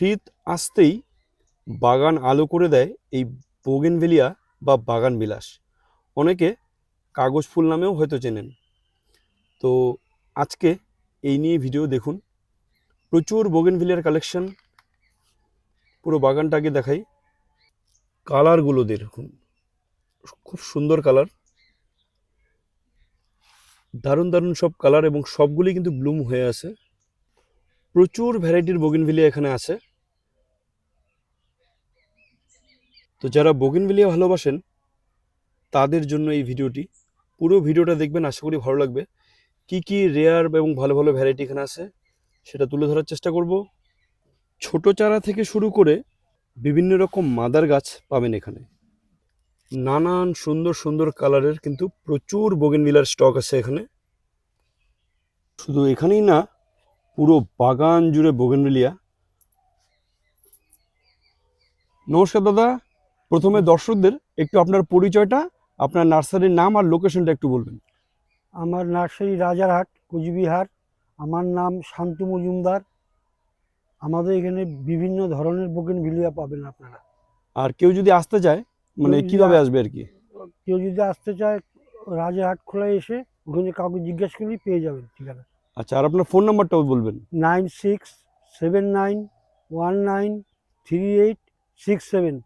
শীত আসতেই বাগান আলো করে দেয় এই বোগেনভেলিয়া বা বাগান বিলাস অনেকে কাগজ ফুল নামেও হয়তো চেনেন। তো আজকে এই নিয়ে ভিডিও দেখুন। প্রচুর বোগেনভেলিয়ার কালেকশন। পুরো বাগানটাকে দেখাই। কালারগুলো দেখুন। খুব সুন্দর কালার। দারুণ দারুণ সব কালার এবং সবগুলি কিন্তু ব্লুম হয়ে আছে। প্রচুর ভ্যারাইটির বোগেনভিলিয়া এখানে আছে। তো যারা বোগেনভিলিয়া ভালোবাসেন, তাদের জন্য এই ভিডিওটি। পুরো ভিডিওটা দেখবেন, আশা করি ভালো লাগবে। কি কি রেয়ার এবং ভালো ভালো ভ্যারাইটি এখানে আছে, সেটা তুলে ধরার চেষ্টা করব। ছোট চারা থেকে শুরু করে বিভিন্ন রকম মাদার গাছ পাবেন এখানে। নানান সুন্দর সুন্দর কালারের কিন্তু প্রচুর বোগেনভিলার স্টক আছে এখানে। শুধু এখানেই না, পুরো বাগান জুড়ে বোগেনভিলিয়া নমস্কার দাদা। প্রথমে দর্শকদের একটু আপনার পরিচয়টা আপনার নার্সারির নাম আর লোকেশনটা একটু বলবেন। আমার নার্সারি রাজারহাট কুচবিহার। আমার নাম শান্তু মজুমদার। আমাদের এখানে বিভিন্ন ধরনের বোকেন ভিলিয়া পাবেন আপনারা। আর কেউ যদি আসতে চায় মানে কীভাবে আসবে আর কি? কেউ যদি আসতে চায় রাজারহাট খোলায় এসে ওখানে কাউকে জিজ্ঞেস করলেই পেয়ে যাবেন ঠিকানা আচ্ছা আর আপনার ফোন নাম্বারটাও বলবেন। Nine six seven nine one nine three eight six seven.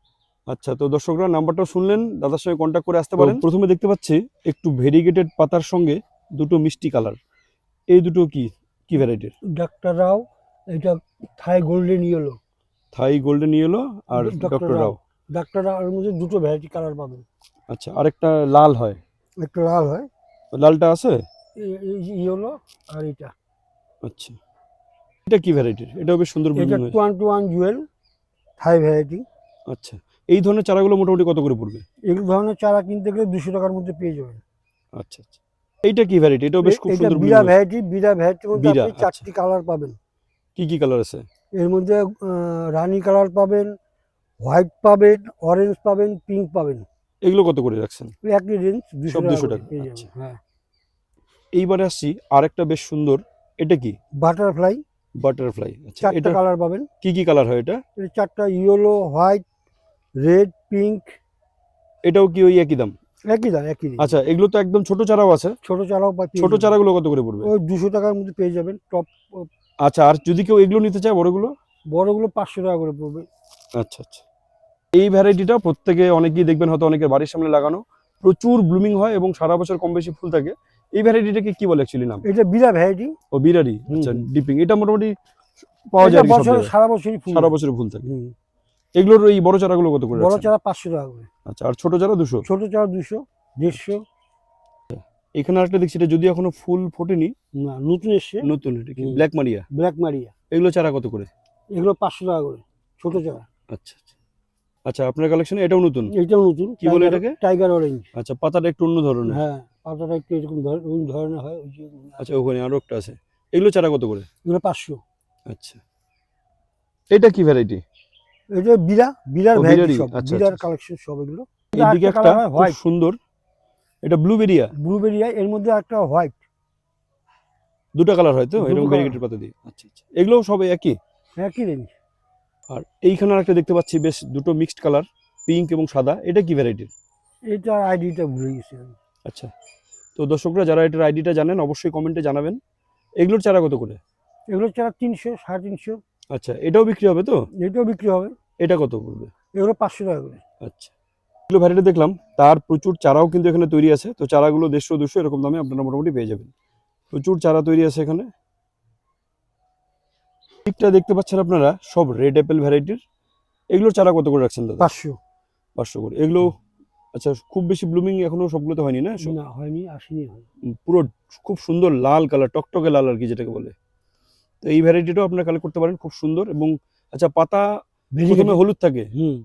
আচ্ছা তো দর্শকরা নাম্বারটা শুনলেন দাদার সঙ্গে কন্ট্যাক্ট করে আসতে পারেন। প্রথমে দেখতে পাচ্ছি একটু ভেরিগেটেড পাতার সঙ্গে দুটো মিষ্টি কালার এই দুটো কি? কি ভ্যারাইটির ডাক্তার রাও এটা Thai golden yellow Thai golden yellow আর doctor doctor Rao. Rao. Doctor রাওয়ের মধ্যে দুটো ভ্যারাইটি কালার পাবেন। আচ্ছা আরেকটা লাল হয়। একটা লাল হয়। লালটা আছে? ইয়েলো আর এটা। আচ্ছা। এটা কি ভ্যারাইটির এটাও বেশ সুন্দর এটা blooming টু হয়েছে। One two one jewel Thai variety আচ্ছা। এই ধরনের চারাগুলো মোটামুটি কত করে পড়বে? এই ধরনের চারা কিনতে গেলে দুশো টাকার মধ্যে পেয়ে যাবেন। আচ্ছা আচ্ছা। এইটা কি ভ্যারাইটি এটাও বেশ খুব সুন্দর বিরা ভ্যারাইটি বিরা ভ্যারাইটির মধ্যে আপনি আচ্ছা। চারটি কালার পাবেন। কি কি কালার আছে? এর মধ্যে রানী কালার পাবেন হোয়াইট পাবেন অরেঞ্জ পাবেন পিঙ্ক পাবেন। এগুলো কত করে রাখছেন? একই রেঞ্জ দুশো সব টাকা 200 করে টাকা, পেয়ে আচ্ছা। হ্যাঁ। এইবারে আসছি আরেকটা বেশ সুন্দর এটা কি? বাটারফ্লাই বাটারফ্লাই আচ্ছা। এটা কালার পাবেন। কি কি কালার হয় এটা? চারটা ইয়েলো হোয়াইট রেড পিঙ্ক এটাও কি ওই একই দাম? একই দাম একই। আচ্ছা এগুলো তো একদম ছোট চারাও আছে। ছোট চারাও ছোট চারাগুলো কত করে পড়বে? ওই দুশো টাকার মধ্যে পেয়ে যাবেন টপ আচ্ছা আর যদি কেউ এগুলো নিতে চায় বড়গুলো? বড়গুলো পাঁচশো টাকা করে পড়বে। আচ্ছা আচ্ছা। এই ভ্যারাইটিটা প্রত্যেকে অনেকেই দেখবেন হয়তো অনেকের বাড়ির সামনে লাগানো। প্রচুর ব্লুমিং হয় এবং সারা বছর কম বেশি ফুল থাকে। এই ভ্যারাইটিটাকে কি বলে অ্যাকচুয়ালি নাম? এটা বিরা ভ্যারাইটি। ও বিরারি আচ্ছা ডিপিং। এটা মোটামুটি পাওয়া যায় সারা বছরই ফুল সারা হয়। বছর ফুল থাকে। এগুলোর এই বড় চারাগুলো কত করে বড় চারা পাঁচশো টাকা করে। আচ্ছা আর ছোট চারা দুশো? ছোট চারা দুশো দেড়শো। এখানে আরেকটা দেখছি এটা যদি এখনও ফুল ফোটেনি। না নতুন এসছে। নতুন এটা কি? ব্ল্যাক মারিয়া ব্ল্যাক মারিয়া এগুলো চারা কত করে? এগুলো পাঁচশো টাকা করে ছোট চারা। আচ্ছা আচ্ছা। আচ্ছা আপনার কালেকশনে এটাও নতুন? এটাও নতুন। কি বলে এটাকে? টাইগার অরেঞ্জ আচ্ছা পাতাটা একটু অন্য ধরনের। হ্যাঁ পাতাটা একটু এরকম ধর- ধরনের হয় আচ্ছা ওখানে আরও একটা আছে। এগুলো চারা কত করে? এগুলো পাঁচশো। আচ্ছা। এটা কি ভ্যারাইটি এটা বিরা বিরার ও, ভ্যারাইটি বিরারই, সব আচ্ছা, বিরার আচ্ছা। কালেকশন সব এগুলো। এদিকে একটা খুব সুন্দর এটা ব্লুবেরিয়া ব্লুবেরি এর মধ্যে একটা হোয়াইট দুটো কালার হয় তো দুটো এরকম colour। পাতা দিয়ে। আচ্ছা আচ্ছা। এগুলো সব একই? একই রেঞ্জ আর এইখানে আরেকটা দেখতে পাচ্ছি বেশ দুটো মিক্সড কালার পিঙ্ক এবং সাদা। এটা কি ভ্যারাইটির এটার আইডিটা ভুলে গেছি আচ্ছা। তো দর্শকরা যারা এটার আইডিটা জানেন অবশ্যই কমেন্টে জানাবেন। এগুলোর চারা কত করে? এগুলো চারা তিনশো সাড়ে তিনশো। আচ্ছা এটাও বিক্রি হবে তো? এটাও বিক্রি হবে। এটা কত পড়বে? এগুলো পাঁচশো টাকা করে। আচ্ছা। এগুলো ভ্যারাইটি দেখলাম তার প্রচুর চারাও কিন্তু এখানে তৈরি আছে তো চারাগুলো দেড়শো দুশো এরকম দামে আপনারা মোটামুটি পেয়ে যাবেন। প্রচুর চারা তৈরি আছে এখানে। ঠিকটা দেখতে পাচ্ছেন আপনারা সব রেড অ্যাপেল ভ্যারাইটির এগুলোর চারা কত করে রাখছেন দাদা? পাঁচশো। পাঁচশো করে। এগুলো আচ্ছা খুব বেশি ব্লুমিং এখনও সবগুলোতে হয়নি না? হয়নি আসেনি পুরো খুব সুন্দর লাল কালার টকটকে লাল আর কি যেটাকে বলে। তো এই ভ্যারাইটিটাও আপনারা কালেক্ট করতে পারেন খুব সুন্দর এবং আচ্ছা পাতা প্রথমে হলুদ থাকে? হুম।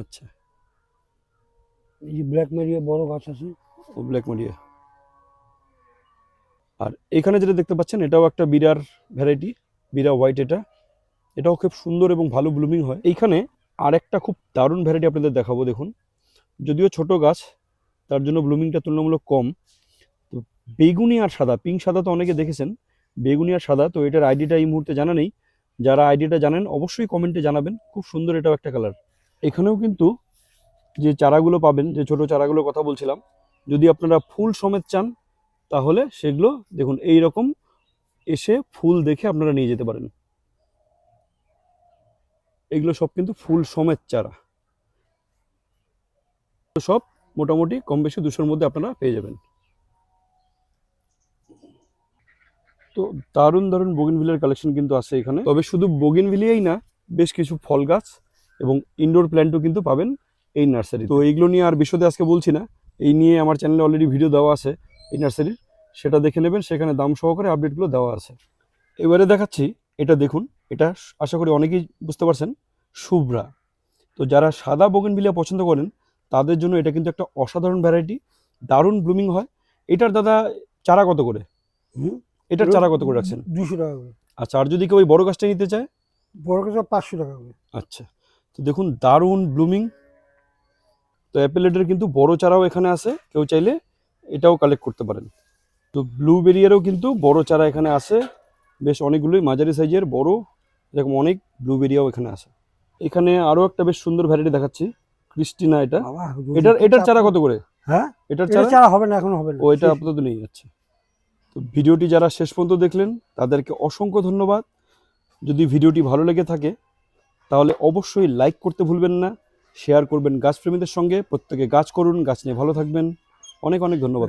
আচ্ছা। এই যে ব্ল্যাক মেরিয়া বড় গাছ আছে। ও ব্ল্যাক মারিয়া আর এখানে যেটা দেখতে পাচ্ছেন এটাও একটা বিরার ভ্যারাইটি বিরা হোয়াইট এটা। এটাও খুব সুন্দর এবং ভালো ব্লুমিং হয়। এইখানে আরেকটা খুব দারুণ ভ্যারাইটি আপনাদের দেখাবো দেখুন। যদিও ছোট গাছ তার জন্য ব্লুমিংটা তুলনামূলক কম। তো বেগুনি আর সাদা পিঙ্ক সাদা তো অনেকে দেখেছেন। বেগুনি আর সাদা, তো এটার আইডিটা এই মুহূর্তে জানা নেই। যারা আইডিয়াটা জানেন, অবশ্যই কমেন্টে জানাবেন। খুব সুন্দর এটাও একটা কালার এখানেও কিন্তু যে চারাগুলো পাবেন, যে ছোট চারাগুলোর কথা বলছিলাম, যদি আপনারা ফুল সমেত চান, তাহলে সেগুলো দেখুন এই রকম এসে ফুল দেখে আপনারা নিয়ে যেতে পারেন। এগুলো সব কিন্তু ফুল সমেত চারা। সব মোটামুটি কম বেশি দুশোর মধ্যে আপনারা পেয়ে যাবেন। তো দারুণ দারুণ বোগেনভিলিয়ার কালেকশন কিন্তু আছে এখানে। তবে শুধু বোগেনভিলিয়াই না, বেশ কিছু ফল গাছ এবং ইনডোর প্ল্যান্টও কিন্তু পাবেন এই নার্সারি তো এইগুলো নিয়ে আর বিশদে আজকে বলছি না। এই নিয়ে আমার চ্যানেলে অলরেডি ভিডিও দেওয়া আছে এই নার্সারির। সেটা দেখে নেবেন, সেখানে দাম সহকারে আপডেটগুলো দেওয়া আছে। এবারে দেখাচ্ছি, এটা দেখুন, এটা আশা করি অনেকেই বুঝতে পারছেন, শুভ্রা। তো যারা সাদা বোগেনভিলিয়া পছন্দ করেন, তাদের জন্য এটা কিন্তু একটা অসাধারণ ভ্যারাইটি দারুণ ব্লুমিং হয়। এটার দাদা চারা কত করে? হুম? এটার চারা কত করে রাখছেন? দুশো টাকা করে। আচ্ছা আর যদি কেউ ওই বড় গাছটা নিতে চায়? বড় কাছে পাঁচশো টাকা করে। আচ্ছা তো দেখুন দারুণ ব্লুমিং। তো অ্যাপেলেটের কিন্তু বড় চারাও এখানে আছে কেউ চাইলে এটাও কালেক্ট করতে পারেন। তো ব্লুবেরিয়ারও কিন্তু বড় চারা এখানে আছে বেশ অনেকগুলোই মাঝারি সাইজের বড় এরকম অনেক ব্লুবেরিয়াও এখানে আছে। এখানে আরও একটা বেশ সুন্দর ভ্যারাইটি দেখাচ্ছি ক্রিস্টিনা এটা। এটার এটার চারা কত করে? হ্যাঁ? এটার চারা? চারা হবে না এখন হবে না। ও এটা আপাতত নেই আচ্ছা। তো ভিডিওটি যারা শেষ পর্যন্ত দেখলেন, তাদেরকে অসংখ্য ধন্যবাদ। যদি ভিডিওটি ভালো লেগে থাকে, তাহলে অবশ্যই লাইক করতে ভুলবেন না শেয়ার করবেন গাছপ্রেমীদের সঙ্গে, প্রত্যেকে গাছ করুন, গাছ নিয়ে ভালো থাকবেন। অনেক অনেক ধন্যবাদ।